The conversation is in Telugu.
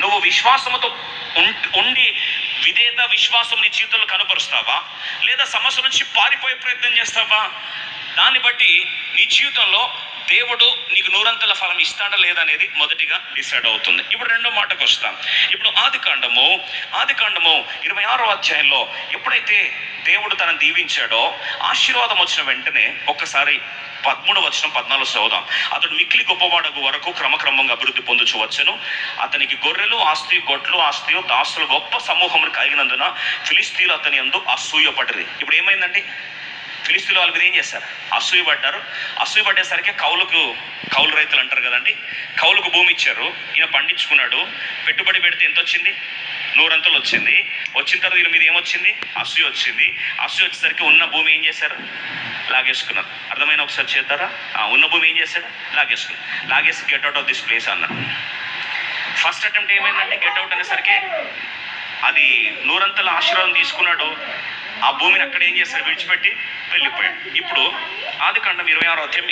నువ్వు విశ్వాసముతో ఉండి విధేత విశ్వాసం నీ జీవితంలో కనపరుస్తావా? లేదా సమస్య నుంచి పారిపోయే ప్రయత్నం చేస్తావా? దాన్ని బట్టి నీ జీవితంలో దేవుడు నీకు నూరంతల ఫలం ఇస్తాడా లేదా అనేది మొదటిగా డిసైడ్ అవుతుంది. ఇప్పుడు రెండో మాటకు వస్తాం. ఇప్పుడు ఆది కాండము ఆది కాండము ఇరవై ఆరో అధ్యాయంలో ఎప్పుడైతే దేవుడు తనను దీవించాడో ఆశీర్వాదం వచ్చిన వెంటనే ఒక్కసారి పదమూడు వచ్చిన పద్నాలుగు చదువుదాం అతడు మిక్కిలి గొప్పవాడకు వరకు క్రమక్రమంగా అభివృద్ధి పొందుచు వచ్చను. అతనికి గొర్రెలు ఆస్తి గొడ్లు ఆస్తి దాసులు గొప్ప సమూహం కలిగినందున ఫిలిస్తీన్లు అతని అందు అసూయపడ్డది ఇప్పుడు ఏమైందండి? ఫిలిస్తీన్లు వాళ్ళ మీద ఏం చేశారు? అసూయ పడ్డారు అసూయ పడ్డేసరికి కౌలుకు కౌలు రైతులు అంటారు కదండి? కౌలుకు భూమి ఇచ్చారు. ఈయన పండించుకున్నాడు. పెట్టుబడి పెడితే ఎంత వచ్చింది నూరంతలు వచ్చింది. వచ్చిన తర్వాత వీళ్ళ మీద ఏమొచ్చింది? అసూయ వచ్చింది. అసూయ వచ్చేసరికి ఉన్న భూమి ఏం చేశారు? లాగేసుకున్నారు. అర్థమైన ఒకసారి చేద్దారా? ఉన్న భూమి ఏం చేశాడు? లాగేసుకుంది లాగేసి get out of this place అన్నారు. ఫస్ట్ అటెంప్ట్ ఏమైందంటే గెట్ అవుట్ అనేసరికి అది నూరంతల ఆశీర్వాదం తీసుకున్నాడు. ఆ భూమిని అక్కడ ఏం చేశారు విడిచిపెట్టి వెళ్ళిపోయాడు. ఇప్పుడు ఆది కాండం ఇరవై ఆరో అధ్యాయం